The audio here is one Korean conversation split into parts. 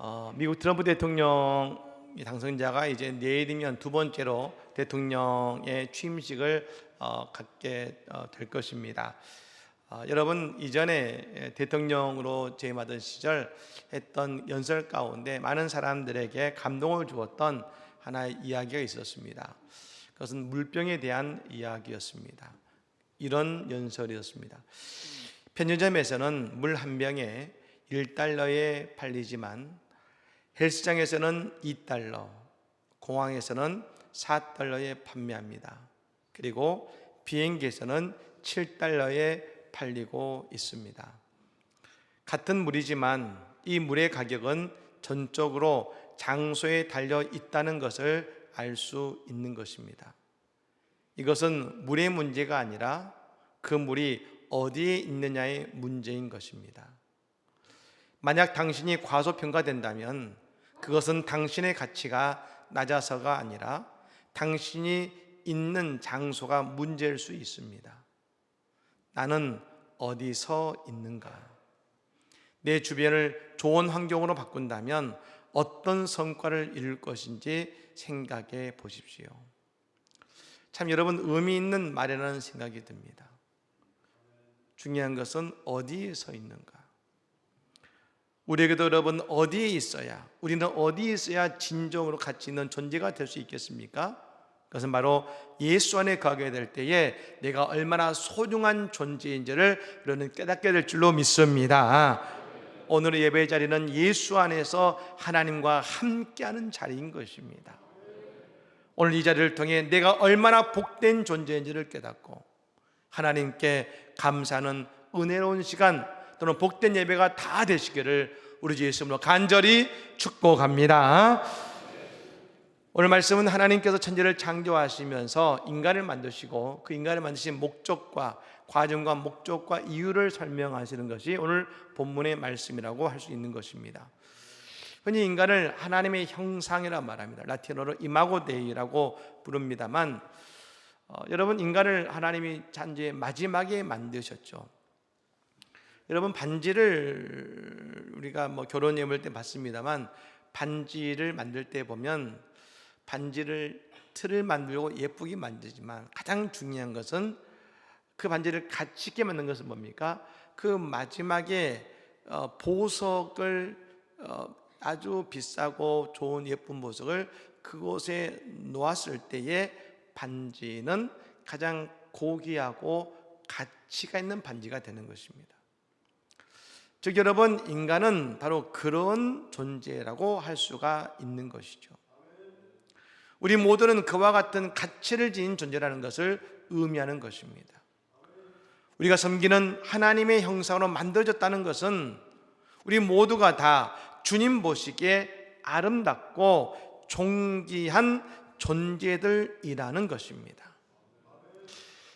어, 미국 트럼프 대통령 당선자가 이제 내일이면 두 번째로 대통령의 취임식을 어, 갖게 어, 될 것입니다. 어, 여러분 이전에 대통령으로 재임하던 시절 했던 연설 가운데 많은 사람들에게 감동을 주었던 하나의 이야기가 있었습니다. 그것은 물병에 대한 이야기였습니다. 이런 연설이었습니다. 편의점에서는 물 한 병에 1달러에 팔리지만 헬스장에서는 2달러, 공항에서는 4달러에 판매합니다. 그리고 비행기에서는 7달러에 팔리고 있습니다. 같은 물이지만 이 물의 가격은 전적으로 장소에 달려 있다는 것을 알 수 있는 것입니다. 이것은 물의 문제가 아니라 그 물이 어디에 있느냐의 문제인 것입니다. 만약 당신이 과소평가된다면 그것은 당신의 가치가 낮아서가 아니라 당신이 있는 장소가 문제일 수 있습니다. 나는 어디서 있는가? 내 주변을 좋은 환경으로 바꾼다면 어떤 성과를 이룰 것인지 생각해 보십시오. 참 여러분 의미 있는 말이라는 생각이 듭니다. 중요한 것은 어디에 서 있는가? 우리에게도 여러분 어디에 있어야 우리는 어디에 있어야 진정으로 가치 있는 존재가 될 수 있겠습니까? 그것은 바로 예수 안에 거하게 될 때에 내가 얼마나 소중한 존재인지를 우리는 깨닫게 될 줄로 믿습니다. 오늘의 예배 자리는 예수 안에서 하나님과 함께하는 자리인 것입니다. 오늘 이 자리를 통해 내가 얼마나 복된 존재인지를 깨닫고 하나님께 감사하는 은혜로운 시간 또는 복된 예배가 다 되시기를 우리 주 예수님으로 간절히 축복합니다. 오늘 말씀은 하나님께서 천지를 창조하시면서 인간을 만드시고 그 인간을 만드신 목적과 과정과 목적과 이유를 설명하시는 것이 오늘 본문의 말씀이라고 할 수 있는 것입니다. 흔히 인간을 하나님의 형상이라 말합니다. 라틴어로 이마고 데이라고 부릅니다만 어, 여러분 인간을 하나님이 잔지의 마지막에 만드셨죠. 여러분 반지를 우리가 뭐 결혼 예물 때 봤습니다만 반지를 만들 때 보면 반지를 틀을 만들고 예쁘게 만들지만 가장 중요한 것은 그 반지를 가치 있게 만든 것은 뭡니까? 그 마지막에 어, 보석을 어, 아주 비싸고 좋은 예쁜 보석을 그곳에 놓았을 때에 반지는 가장 고귀하고 가치가 있는 반지가 되는 것입니다. 즉 여러분 인간은 바로 그런 존재라고 할 수가 있는 것이죠. 우리 모두는 그와 같은 가치를 지닌 존재라는 것을 의미하는 것입니다. 우리가 섬기는 하나님의 형상으로 만들어졌다는 것은 우리 모두가 다 주님 보시기에 아름답고 존귀한 존재들이라는 것입니다.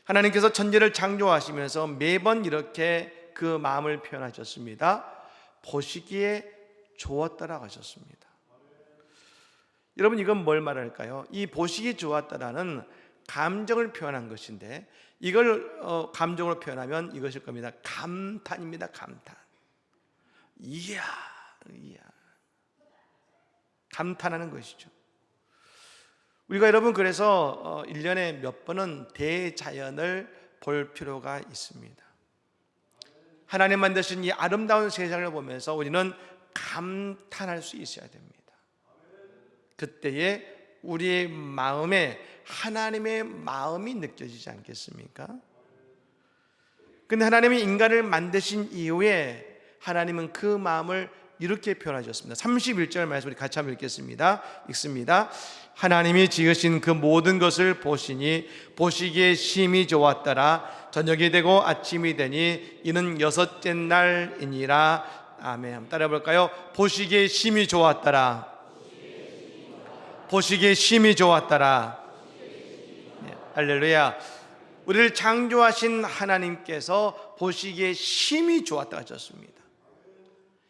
하나님께서 천지를 창조하시면서 매번 이렇게 그 마음을 표현하셨습니다. 보시기에 좋았다라고 하셨습니다. 여러분 이건 뭘 말할까요? 이 보시기 좋았다라는 감정을 표현한 것인데 이걸 어, 감정으로 표현하면 이것일 겁니다. 감탄입니다. 감탄. 이야, 이야. 감탄하는 것이죠. 우리가 여러분 그래서 어, 1년에 몇 번은 대자연을 볼 필요가 있습니다. 하나님 만드신 이 아름다운 세상을 보면서 우리는 감탄할 수 있어야 됩니다. 그때에 우리의 마음에 하나님의 마음이 느껴지지 않겠습니까? 근데 하나님이 인간을 만드신 이후에 하나님은 그 마음을 이렇게 표현하셨습니다. 31절 말씀 우리 같이 한번 읽겠습니다. 읽습니다. 하나님이 지으신 그 모든 것을 보시니 보시기에 심히 좋았더라. 저녁이 되고 아침이 되니 이는 여섯째 날이니라. 아멘. 따라 볼까요? 보시기에 심히 좋았더라. 보시기에 심히 좋았더라. 네, 할렐루야. 우리를 창조하신 하나님께서 보시기에 심히 좋았다 하셨습니다.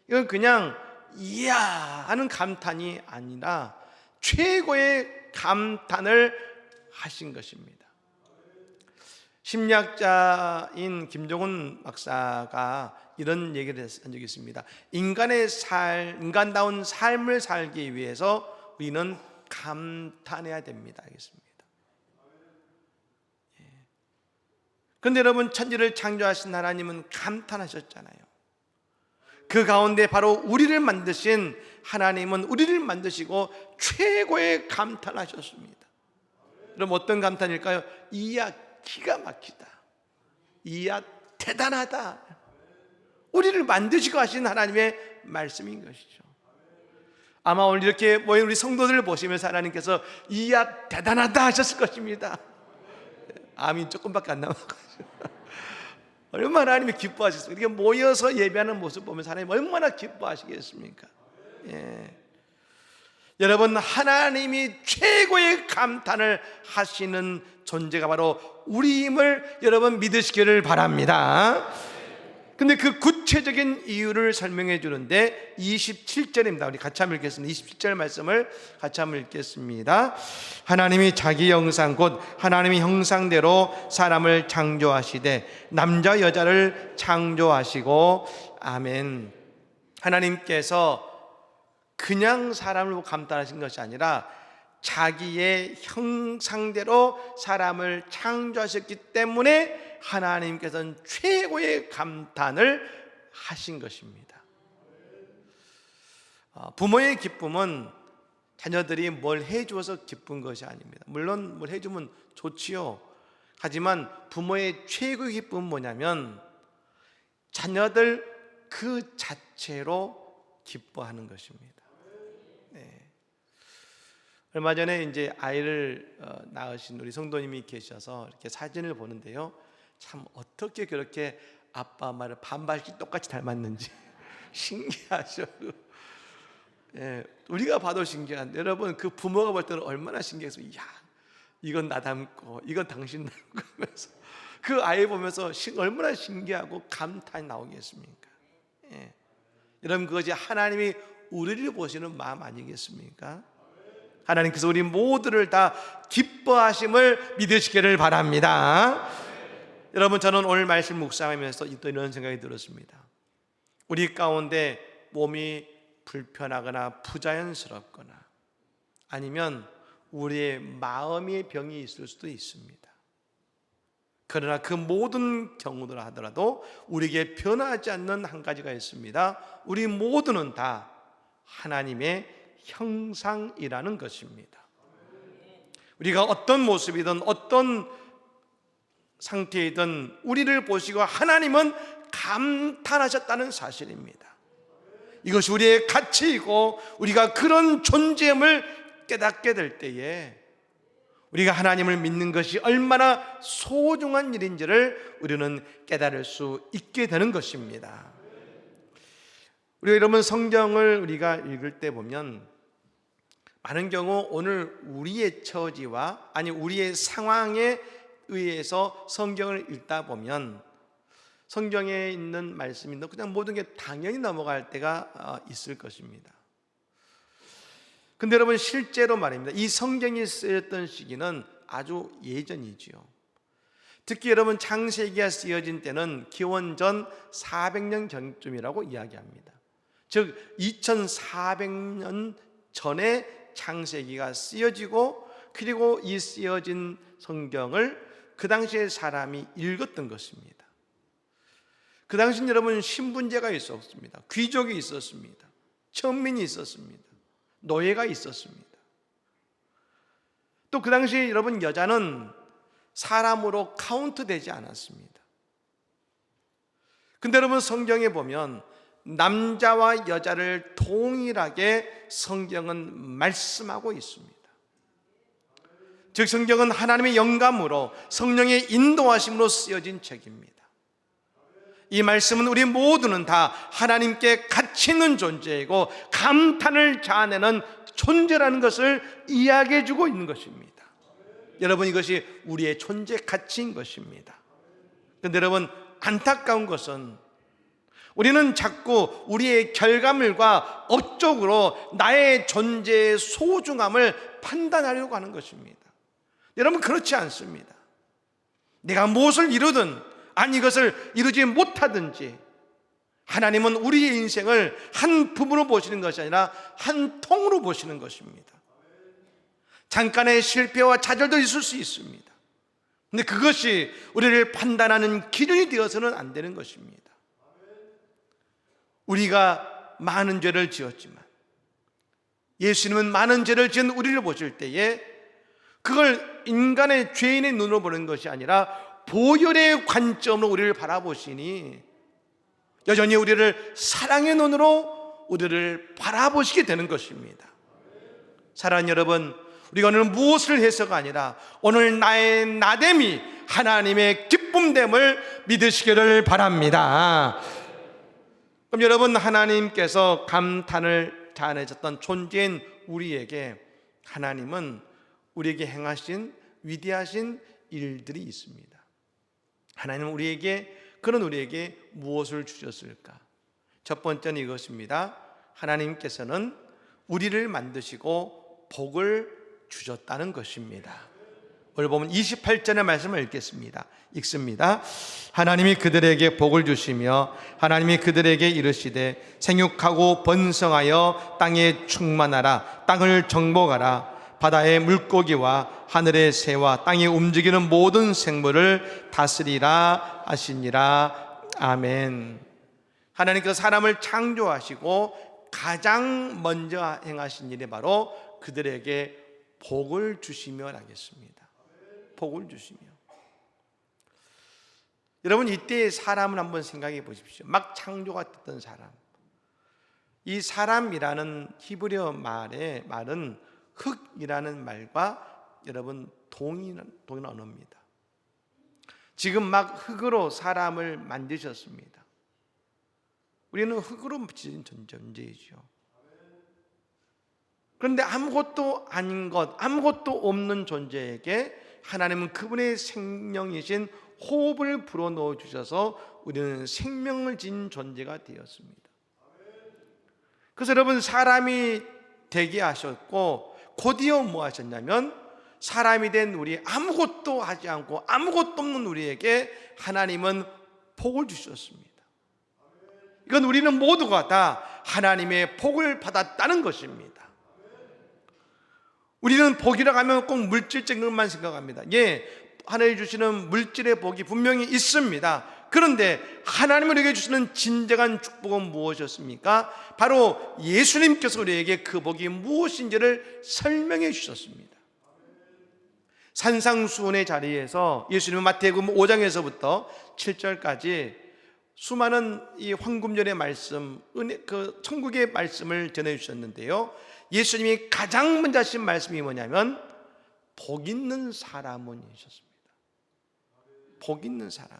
이건 그냥 이야 하는 감탄이 아니라 최고의 감탄을 하신 것입니다. 심리학자인 김종훈 박사가 이런 얘기를 한 적이 있습니다. 인간의 살, 인간다운 삶을 살기 위해서 우리는 감탄해야 됩니다. 알겠습니다. 예. 그런데 여러분 천지를 창조하신 하나님은 감탄하셨잖아요. 그 가운데 바로 우리를 만드신 하나님은 우리를 만드시고 최고의 감탄하셨습니다. 그럼 어떤 감탄일까요? 이야 기가 막히다. 이야 대단하다. 우리를 만드시고 하신 하나님의 말씀인 것이죠. 아마 오늘 이렇게 모인 우리 성도들을 보시면서 하나님께서 이야 대단하다 하셨을 것입니다. 아민 조금밖에 안 남았거든요. 얼마나 하나님이 기뻐하셨습니까? 이렇게 모여서 예배하는 모습 보면서 하나님 얼마나 기뻐하시겠습니까? 예. 여러분 하나님이 최고의 감탄을 하시는 존재가 바로 우리임을 여러분 믿으시기를 바랍니다. 근데 그 구체적인 이유를 설명해 주는데 27절입니다. 우리 같이 한번 읽겠습니다. 27절 말씀을 같이 한번 읽겠습니다. 하나님이 자기 형상 곧 하나님의 형상대로 사람을 창조하시되 남자 여자를 창조하시고 아멘. 하나님께서 그냥 사람을 감탄하신 것이 아니라 자기의 형상대로 사람을 창조하셨기 때문에 하나님께서는 최고의 감탄을 하신 것입니다. 어, 부모의 기쁨은 자녀들이 뭘 해주어서 기쁜 것이 아닙니다. 물론 뭘 해주면 좋지요. 하지만 부모의 최고의 기쁨은 뭐냐면 자녀들 그 자체로 기뻐하는 것입니다. 네. 얼마 전에 이제 아이를 어, 낳으신 우리 성도님이 계셔서 이렇게 사진을 보는데요. 참 어떻게 그렇게 아빠 말을 반발씩 똑같이 닮았는지 신기하죠. 예, 우리가 봐도 신기한데 여러분 그 부모가 볼 때는 얼마나 신기해서 야 이건 나 닮고 이건 당신 닮고 하면서 그 아이 보면서 신- 얼마나 신기하고 감탄이 나오겠습니까? 예. 여러분 그것이 하나님이 우리를 보시는 마음 아니겠습니까? 하나님께서 우리 모두를 다 기뻐하심을 믿으시기를 바랍니다. 여러분 저는 오늘 말씀 묵상하면서 또 이런 생각이 들었습니다. 우리 가운데 몸이 불편하거나 부자연스럽거나 아니면 우리의 마음의 병이 있을 수도 있습니다. 그러나 그 모든 경우들 하더라도 우리에게 변하지 않는 한 가지가 있습니다. 우리 모두는 다 하나님의 형상이라는 것입니다. 우리가 어떤 모습이든 어떤 상태이든 우리를 보시고 하나님은 감탄하셨다는 사실입니다. 이것이 우리의 가치이고 우리가 그런 존재임을 깨닫게 될 때에 우리가 하나님을 믿는 것이 얼마나 소중한 일인지를 우리는 깨달을 수 있게 되는 것입니다. 우리가 여러분 성경을 우리가 읽을 때 보면 많은 경우 오늘 우리의 처지와 아니 우리의 상황에 의해서 성경을 읽다 보면 성경에 있는 말씀이 그냥 모든 게 당연히 넘어갈 때가 어, 있을 것입니다. 근데 여러분 실제로 말입니다. 이 성경이 쓰였던 시기는 아주 예전이지요. 특히 여러분 창세기가 쓰여진 때는 기원전 400년 전쯤이라고 이야기합니다. 즉 2400년 전에 창세기가 쓰여지고 그리고 이 쓰여진 성경을 그 당시에 사람이 읽었던 것입니다. 그 당시 여러분 신분제가 있었습니다. 귀족이 있었습니다. 천민이 있었습니다. 노예가 있었습니다. 또 그 당시 여러분 여자는 사람으로 카운트 되지 않았습니다. 근데 여러분 성경에 보면 남자와 여자를 동일하게 성경은 말씀하고 있습니다. 즉 성경은 하나님의 영감으로 성령의 인도하심으로 쓰여진 책입니다. 이 말씀은 우리 모두는 다 하나님께 가치 있는 존재이고 감탄을 자아내는 존재라는 것을 이야기해 주고 있는 것입니다. 여러분 이것이 우리의 존재 가치인 것입니다. 그런데 여러분 안타까운 것은 우리는 자꾸 우리의 결과물과 업적으로 나의 존재의 소중함을 판단하려고 하는 것입니다. 여러분 그렇지 않습니다. 내가 무엇을 이루든 아니 이것을 이루지 못하든지 하나님은 우리의 인생을 한 부분으로 보시는 것이 아니라 한 통으로 보시는 것입니다. 잠깐의 실패와 좌절도 있을 수 있습니다. 근데 그것이 우리를 판단하는 기준이 되어서는 안 되는 것입니다. 우리가 많은 죄를 지었지만 예수님은 많은 죄를 지은 우리를 보실 때에 그걸 인간의 죄인의 눈으로 보는 것이 아니라 보혈의 관점으로 우리를 바라보시니 여전히 우리를 사랑의 눈으로 우리를 바라보시게 되는 것입니다. 사랑하는 여러분, 우리가 오늘 무엇을 해서가 아니라 오늘 나의 나됨이 하나님의 기쁨됨을 믿으시기를 바랍니다. 그럼 여러분 하나님께서 감탄을 자아내셨던 존재인 우리에게 하나님은 우리에게 행하신 위대하신 일들이 있습니다. 하나님은 우리에게 그런 우리에게 무엇을 주셨을까? 첫 번째는 이것입니다. 하나님께서는 우리를 만드시고 복을 주셨다는 것입니다. 오늘 보면 28절의 말씀을 읽겠습니다. 읽습니다. 하나님이 그들에게 복을 주시며 하나님이 그들에게 이르시되 생육하고 번성하여 땅에 충만하라 땅을 정복하라 바다의 물고기와 하늘의 새와 땅에 움직이는 모든 생물을 다스리라 하시니라 아멘. 하나님께서 사람을 창조하시고 가장 먼저 행하신 일이 바로 그들에게 복을 주시며 하겠습니다. 복을 주시며. 여러분 이때의 사람을 한번 생각해 보십시오. 막 창조가 됐던 사람. 이 사람이라는 히브리어 말의 말은 흙이라는 말과 여러분 동일한 동일한 언어입니다. 지금 막 흙으로 사람을 만드셨습니다. 우리는 흙으로 지은 존재이죠. 그런데 아무것도 아닌 것, 아무것도 없는 존재에게 하나님은 그분의 생명이신 호흡을 불어넣어 주셔서 우리는 생명을 진 존재가 되었습니다. 그래서 여러분 사람이 되게 하셨고 곧이어 뭐 하셨냐면 사람이 된 우리 아무것도 하지 않고 아무것도 없는 우리에게 하나님은 복을 주셨습니다. 이건 우리는 모두가 다 하나님의 복을 받았다는 것입니다. 우리는 복이라고 하면 꼭 물질적인 것만 생각합니다. 예, 하나님 주시는 물질의 복이 분명히 있습니다. 그런데 하나님 우리에게 주시는 진정한 축복은 무엇이었습니까? 바로 예수님께서 우리에게 그 복이 무엇인지를 설명해 주셨습니다. 산상수훈의 자리에서 예수님은 마태복음 5장에서부터 7절까지 수많은 이 황금절의 말씀, 은혜, 그 천국의 말씀을 전해 주셨는데요. 예수님이 가장 먼저 하신 말씀이 뭐냐면 복 있는 사람은 이셨습니다. 복 있는 사람.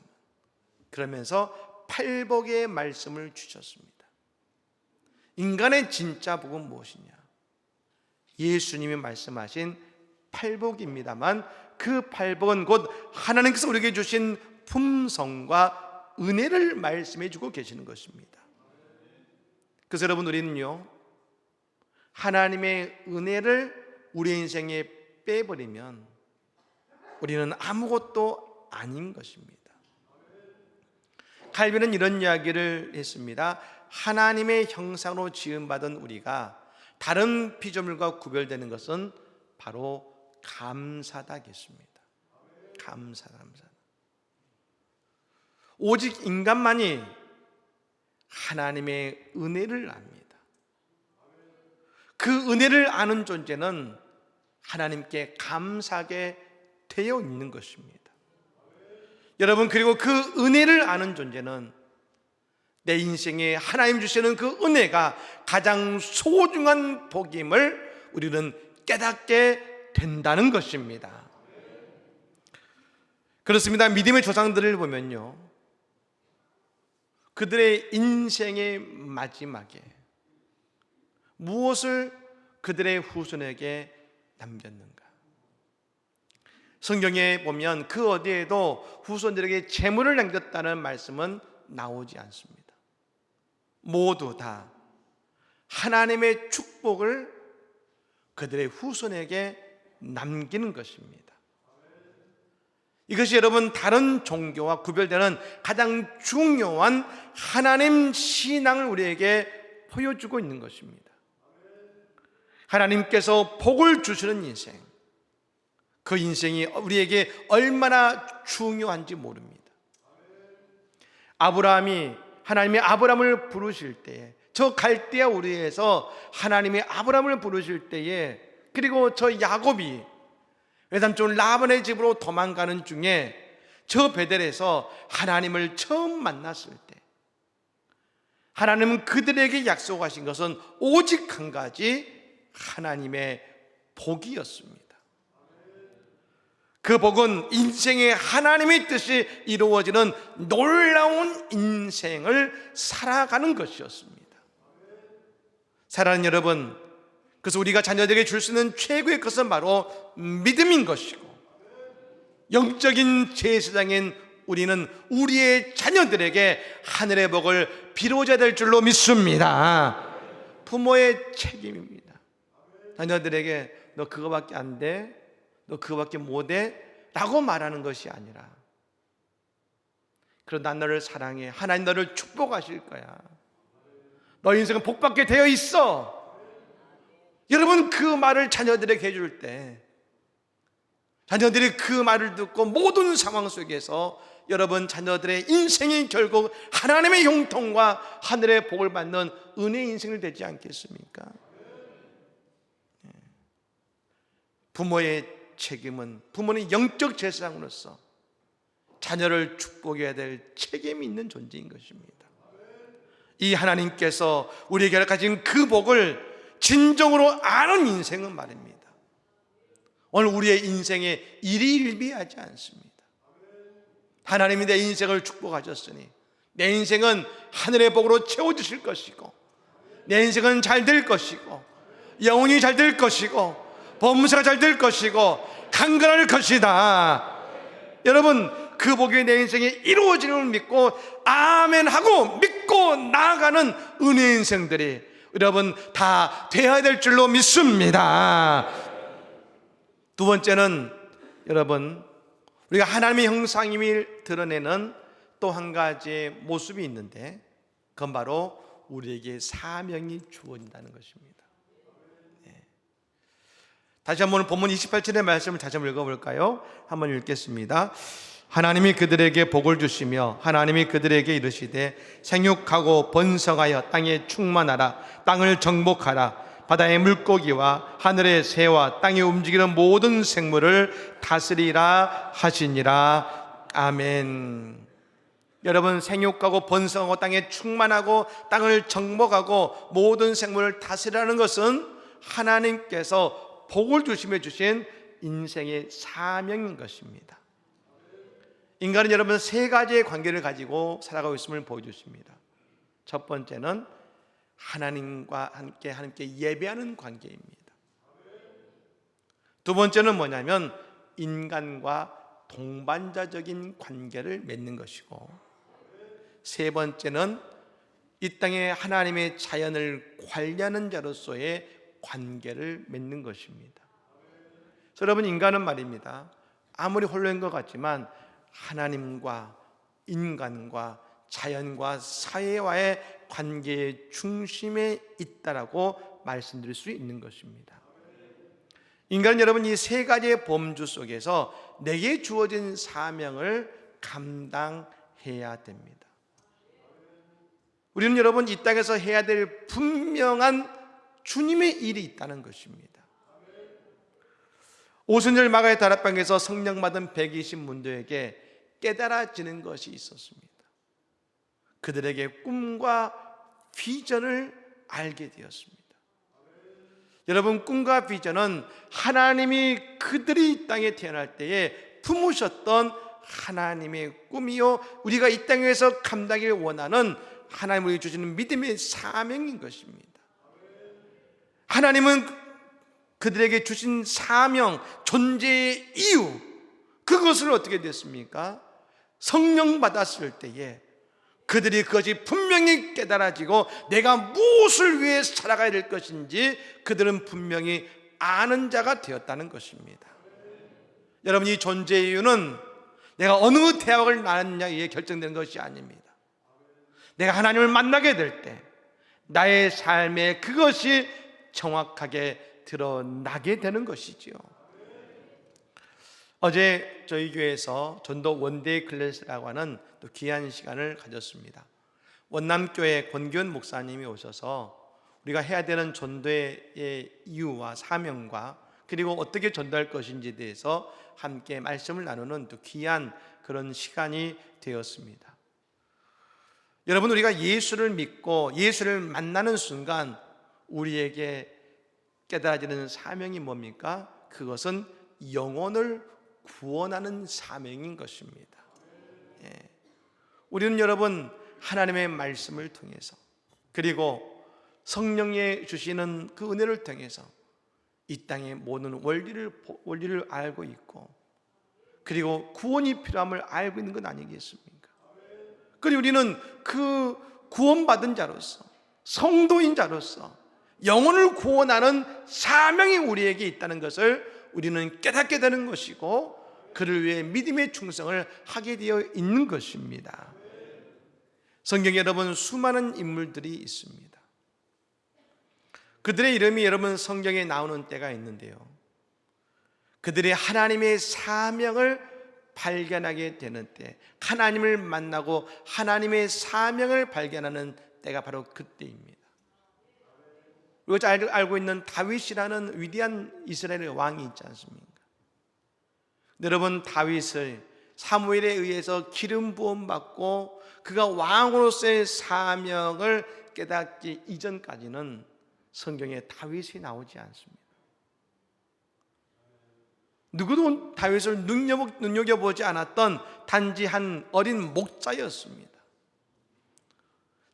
그러면서 팔복의 말씀을 주셨습니다. 인간의 진짜 복은 무엇이냐? 예수님이 말씀하신 팔복입니다만 그 팔복은 곧 하나님께서 우리에게 주신 품성과 은혜를 말씀해 주고 계시는 것입니다. 그래서 여러분 우리는요. 하나님의 은혜를 우리 인생에 빼버리면 우리는 아무것도 아닌 것입니다. 칼빈은 이런 이야기를 했습니다. 하나님의 형상으로 지음받은 우리가 다른 피조물과 구별되는 것은 바로 감사다겠습니다. 감사, 감사. 오직 인간만이 하나님의 은혜를 압니다. 그 은혜를 아는 존재는 하나님께 감사하게 되어 있는 것입니다. 여러분, 그리고 그 은혜를 아는 존재는 내 인생에 하나님 주시는 그 은혜가 가장 소중한 복임을 우리는 깨닫게 된다는 것입니다. 그렇습니다. 믿음의 조상들을 보면요. 그들의 인생의 마지막에 무엇을 그들의 후손에게 남겼는가? 성경에 보면 그 어디에도 후손들에게 재물을 남겼다는 말씀은 나오지 않습니다. 모두 다 하나님의 축복을 그들의 후손에게 남기는 것입니다. 이것이 여러분 다른 종교와 구별되는 가장 중요한 하나님 신앙을 우리에게 보여주고 있는 것입니다. 하나님께서 복을 주시는 인생, 그 인생이 우리에게 얼마나 중요한지 모릅니다. 아브라함이 하나님의 아브라함을 부르실 때에 저 갈대아 우리에서 하나님의 아브라함을 부르실 때에 그리고 저 야곱이 외삼촌 라반의 집으로 도망가는 중에 저 베델에서 하나님을 처음 만났을 때 하나님은 그들에게 약속하신 것은 오직 한 가지 하나님의 복이었습니다. 그 복은 인생의 하나님의 뜻이 이루어지는 놀라운 인생을 살아가는 것이었습니다. 사랑하는 여러분, 그래서 우리가 자녀들에게 줄 수 있는 최고의 것은 바로 믿음인 것이고, 영적인 제사장인 우리는 우리의 자녀들에게 하늘의 복을 비로자 될 줄로 믿습니다. 부모의 책임입니다. 자녀들에게 너 그거밖에 안 돼. 너 그거밖에 못 해 라고 말하는 것이 아니라 그럼 난 너를 사랑해 하나님 너를 축복하실 거야 너 인생은 복받게 되어 있어 여러분 그 말을 자녀들에게 해줄 때 자녀들이 그 말을 듣고 모든 상황 속에서 여러분 자녀들의 인생이 결국 하나님의 형통과 하늘의 복을 받는 은혜의 인생을 되지 않겠습니까? 예. 부모의 책임은 부모는 영적 제사장으로서 자녀를 축복해야 될 책임이 있는 존재인 것입니다. 이 하나님께서 우리에게 가진 그 복을 진정으로 아는 인생은 말입니다. 오늘 우리의 인생에 일희일비하지 않습니다. 하나님이 내 인생을 축복하셨으니 내 인생은 하늘의 복으로 채워주실 것이고 내 인생은 잘 될 것이고 영혼이 잘 될 것이고 범사가 잘 될 것이고 강건할 것이다. 여러분 그 복이 내 인생에 이루어지는 믿고 아멘 하고 믿고 나아가는 은혜 인생들이 여러분 다 되어야 될 줄로 믿습니다. 두 번째는 여러분 우리가 하나님의 형상임을 드러내는 또 한 가지 모습이 있는데 그건 바로 우리에게 사명이 주어진다는 것입니다. 다시 한번 본문 28절의 말씀을 다시 한번 읽어볼까요? 한번 읽겠습니다. 하나님이 그들에게 복을 주시며 하나님이 그들에게 이르시되 생육하고 번성하여 땅에 충만하라 땅을 정복하라 바다의 물고기와 하늘의 새와 땅에 움직이는 모든 생물을 다스리라 하시니라 아멘. 여러분 생육하고 번성하고 땅에 충만하고 땅을 정복하고 모든 생물을 다스리라는 것은 하나님께서 복을 주시며 주신 인생의 사명인 것입니다. 인간은 여러분 세 가지의 관계를 가지고 살아가고 있음을 보여주십니다. 첫 번째는 하나님과 함께 하나님께 예배하는 관계입니다. 두 번째는 뭐냐면 인간과 동반자적인 관계를 맺는 것이고 세 번째는 이 땅에 하나님의 자연을 관리하는 자로서의 관계를 맺는 것입니다. 여러분 인간은 말입니다. 아무리 홀로인 것 같지만 하나님과 인간과 자연과 사회와의 관계의 중심에 있다라고 말씀드릴 수 있는 것입니다. 인간은 여러분 이 세 가지의 범주 속에서 내게 주어진 사명을 감당해야 됩니다. 우리는 여러분 이 땅에서 해야 될 분명한 주님의 일이 있다는 것입니다. 오순절 마가의 다락방에서 성령 받은 120문도에게 깨달아지는 것이 있었습니다. 그들에게 꿈과 비전을 알게 되었습니다. 여러분 꿈과 비전은 하나님이 그들이 이 땅에 태어날 때에 품으셨던 하나님의 꿈이요 우리가 이 땅에서 감당하기 원하는 하나님을 주시는 믿음의 사명인 것입니다. 하나님은 그들에게 주신 사명, 존재의 이유, 그것을 어떻게 됐습니까? 성령 받았을 때에 그들이 그것이 분명히 깨달아지고 내가 무엇을 위해 살아가야 될 것인지 그들은 분명히 아는 자가 되었다는 것입니다. 여러분 이 존재의 이유는 내가 어느 대학을 나왔냐에 결정되는 것이 아닙니다. 내가 하나님을 만나게 될 때 나의 삶에 그것이 정확하게 드러나게 되는 것이지요. 어제 저희 교회에서 전도 원데이 클래스라고 하는 또 귀한 시간을 가졌습니다. 원남교회 권기훈 목사님이 오셔서 우리가 해야 되는 전도의 이유와 사명과 그리고 어떻게 전도할 것인지에 대해서 함께 말씀을 나누는 또 귀한 그런 시간이 되었습니다. 여러분 우리가 예수를 믿고 예수를 만나는 순간 우리에게 깨달아지는 사명이 뭡니까? 그것은 영혼을 구원하는 사명인 것입니다. 예. 우리는 여러분 하나님의 말씀을 통해서 그리고 성령의 주시는 그 은혜를 통해서 이 땅의 모든 원리를 원리를 알고 있고 그리고 구원이 필요함을 알고 있는 것 아니겠습니까? 그리고 우리는 그 구원받은 자로서 성도인 자로서 영혼을 구원하는 사명이 우리에게 있다는 것을 우리는 깨닫게 되는 것이고 그를 위해 믿음의 충성을 하게 되어 있는 것입니다. 성경에 여러분 수많은 인물들이 있습니다. 그들의 이름이 여러분 성경에 나오는 때가 있는데요. 그들이 하나님의 사명을 발견하게 되는 때, 하나님을 만나고 하나님의 사명을 발견하는 때가 바로 그때입니다. 우리가 잘 알고 있는 다윗이라는 위대한 이스라엘의 왕이 있지 않습니까? 여러분 다윗을 사무엘에 의해서 기름 부음 받고 그가 왕으로서의 사명을 깨닫기 이전까지는 성경에 다윗이 나오지 않습니다. 누구도 다윗을 눈여겨보지 않았던 단지 한 어린 목자였습니다.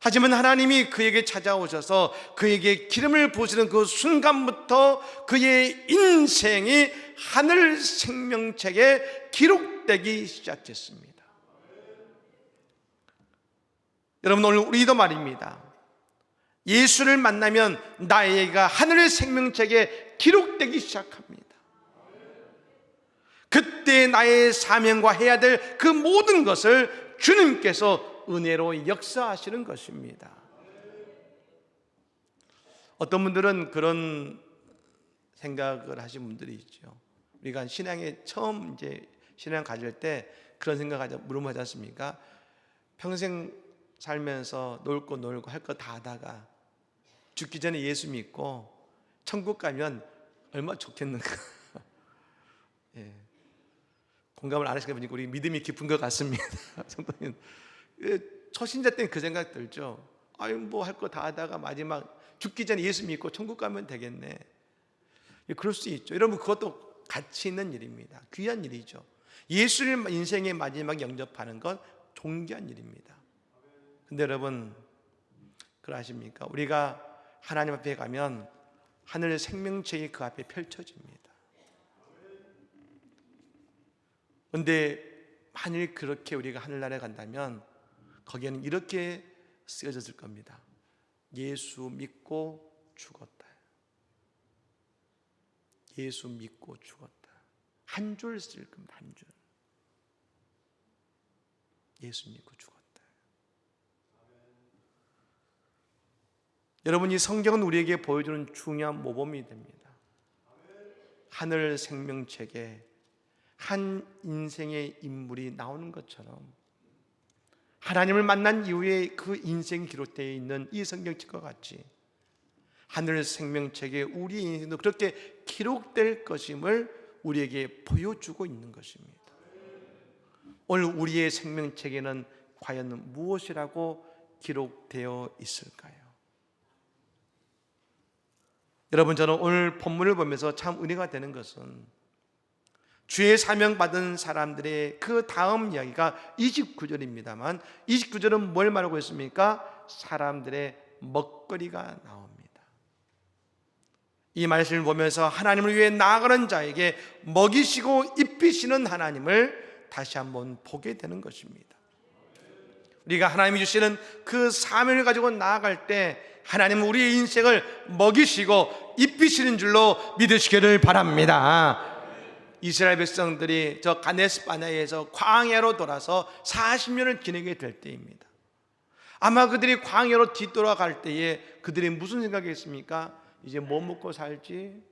하지만 하나님이 그에게 찾아오셔서 그에게 기름을 부으시는 그 순간부터 그의 인생이 하늘 생명책에 기록되기 시작했습니다. 여러분 오늘 우리도 말입니다. 예수를 만나면 나에가 하늘의 생명책에 기록되기 시작합니다. 그때 나의 사명과 해야 될 그 모든 것을 주님께서 은혜로 역사하시는 것입니다. 어떤 분들은 그런 생각을 하신 분들이 있죠. 우리가 신앙에 처음 이제 신앙 가질 때 그런 생각하자 물어보지 않습니까? 평생 살면서 놀고 놀고 할 거 다 하다가 죽기 전에 예수 믿고 천국 가면 얼마 나 좋겠는가. 예. 공감을 안 하시니까 보니까 우리 믿음이 깊은 것 같습니다. 성도님. 예, 초신자 때는 그 생각 들죠. 아유, 뭐 할 거 다 하다가 마지막 죽기 전에 예수 믿고 천국 가면 되겠네. 예, 그럴 수 있죠. 여러분, 그것도 가치 있는 일입니다. 귀한 일이죠. 예수를 인생의 마지막 영접하는 건 존귀한 일입니다. 근데 여러분, 그러십니까? 우리가 하나님 앞에 가면 하늘 생명책이 그 앞에 펼쳐집니다. 근데 만일 그렇게 우리가 하늘나라에 간다면 거기에는 이렇게 쓰여졌을 겁니다. 예수 믿고 죽었다. 예수 믿고 죽었다. 한 줄 쓸 겁니다. 한 줄. 예수 믿고 죽었다. 여러분 이 성경은 우리에게 보여주는 중요한 모범이 됩니다. 하늘 생명책에 한 인생의 인물이 나오는 것처럼 하나님을 만난 이후에 그 인생 기록되어 있는 이 성경책과 같이 하늘 생명책에 우리 인생도 그렇게 기록될 것임을 우리에게 보여주고 있는 것입니다. 오늘 우리의 생명책에는 과연 무엇이라고 기록되어 있을까요? 여러분 저는 오늘 본문을 보면서 참 은혜가 되는 것은 주의 사명 받은 사람들의 그 다음 이야기가 29절입니다만 29절은 뭘 말하고 있습니까? 사람들의 먹거리가 나옵니다. 이 말씀을 보면서 하나님을 위해 나아가는 자에게 먹이시고 입히시는 하나님을 다시 한번 보게 되는 것입니다. 우리가 하나님이 주시는 그 사명을 가지고 나아갈 때 하나님은 우리의 인생을 먹이시고 입히시는 줄로 믿으시기를 바랍니다. 이스라엘 백성들이 저 가네스 바나에서 광야로 돌아서 40년을 지내게 될 때입니다. 아마 그들이 광야로 뒤돌아갈 때에 그들이 무슨 생각이 했습니까? 이제 뭐 먹고 살지?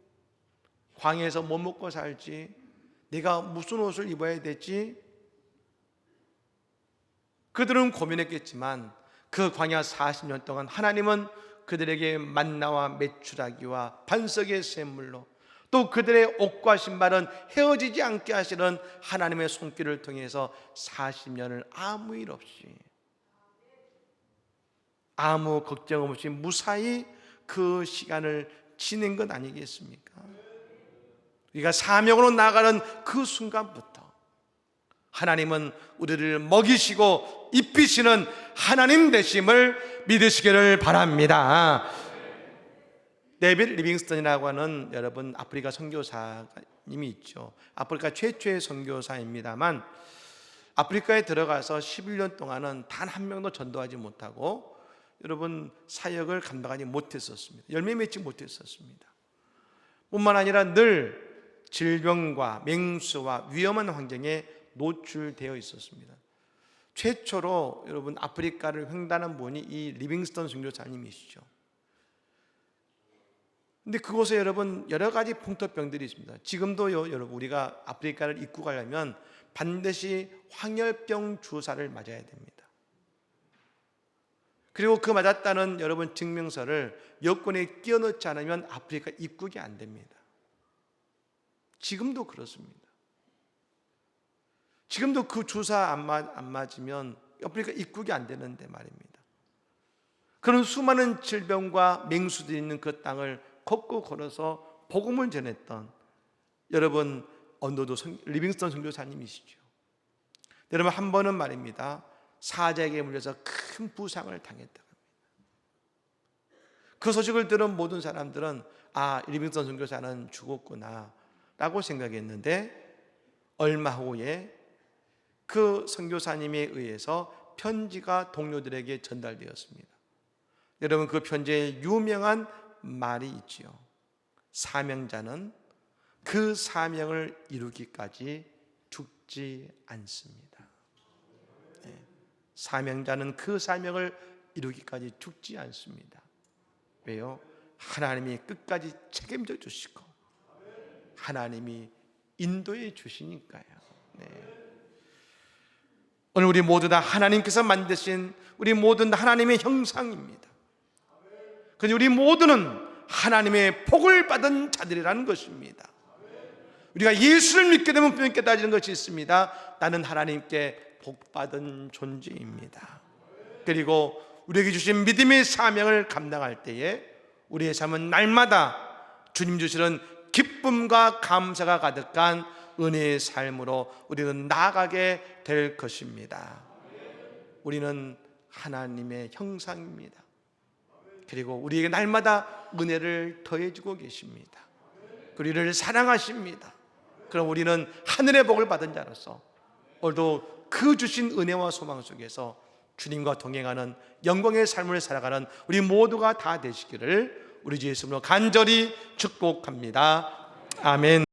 광야에서 뭐 먹고 살지? 내가 무슨 옷을 입어야 되지? 그들은 고민했겠지만 그 광야 40년 동안 하나님은 그들에게 만나와 메추라기와 반석의 샘물로 또 그들의 옷과 신발은 헤어지지 않게 하시는 하나님의 손길을 통해서 40년을 아무 일 없이 아무 걱정 없이 무사히 그 시간을 지낸 것 아니겠습니까? 우리가 사명으로 나가는 그 순간부터 하나님은 우리를 먹이시고 입히시는 하나님 되심을 믿으시기를 바랍니다. 데빌 리빙스턴이라고 하는 여러분 아프리카 선교사님이 있죠. 아프리카 최초의 선교사입니다만 아프리카에 들어가서 11년 동안은 단 한 명도 전도하지 못하고 여러분 사역을 감당하지 못했었습니다. 열매 맺지 못했었습니다. 뿐만 아니라 늘 질병과 맹수와 위험한 환경에 노출되어 있었습니다. 최초로 여러분 아프리카를 횡단한 분이 이 리빙스턴 선교사님이시죠. 근데 그곳에 여러분 여러 가지 풍토병들이 있습니다. 지금도요, 여러분 우리가 아프리카를 입고 가려면 반드시 황열병 주사를 맞아야 됩니다. 그리고 그 맞았다는 여러분 증명서를 여권에 끼워 넣지 않으면 아프리카 입국이 안 됩니다. 지금도 그렇습니다. 지금도 그 주사 안, 맞, 안 맞으면 아프리카 입국이 안 되는데 말입니다. 그런 수많은 질병과 맹수들이 있는 그 땅을 걷고 걸어서 복음을 전했던 여러분 언더도 리빙스턴 선교사님이시죠. 여러분 한 번은 말입니다. 사자에게 물려서 큰 부상을 당했다. 그 소식을 들은 모든 사람들은 아 리빙스턴 선교사는 죽었구나라고 생각했는데 얼마 후에 그 선교사님에 의해서 편지가 동료들에게 전달되었습니다. 여러분 그 편지에 유명한 말이 있지요. 사명자는 그 사명을 이루기까지 죽지 않습니다. 네. 사명자는 그 사명을 이루기까지 죽지 않습니다. 왜요? 하나님이 끝까지 책임져 주시고 하나님이 인도해 주시니까요. 네. 오늘 우리 모두 다 하나님께서 만드신 우리 모든 하나님의 형상입니다. 그런데 우리 모두는 하나님의 복을 받은 자들이라는 것입니다. 우리가 예수를 믿게 되면 분명히 깨달아지는 것이 있습니다. 나는 하나님께 복 받은 존재입니다. 그리고 우리에게 주신 믿음의 사명을 감당할 때에 우리의 삶은 날마다 주님 주시는 기쁨과 감사가 가득한 은혜의 삶으로 우리는 나아가게 될 것입니다. 우리는 하나님의 형상입니다. 그리고 우리에게 날마다 은혜를 더해주고 계십니다. 우리를 사랑하십니다. 그럼 우리는 하늘의 복을 받은 자로서 오늘도 그 주신 은혜와 소망 속에서 주님과 동행하는 영광의 삶을 살아가는 우리 모두가 다 되시기를 우리 주 예수님으로 간절히 축복합니다. 아멘.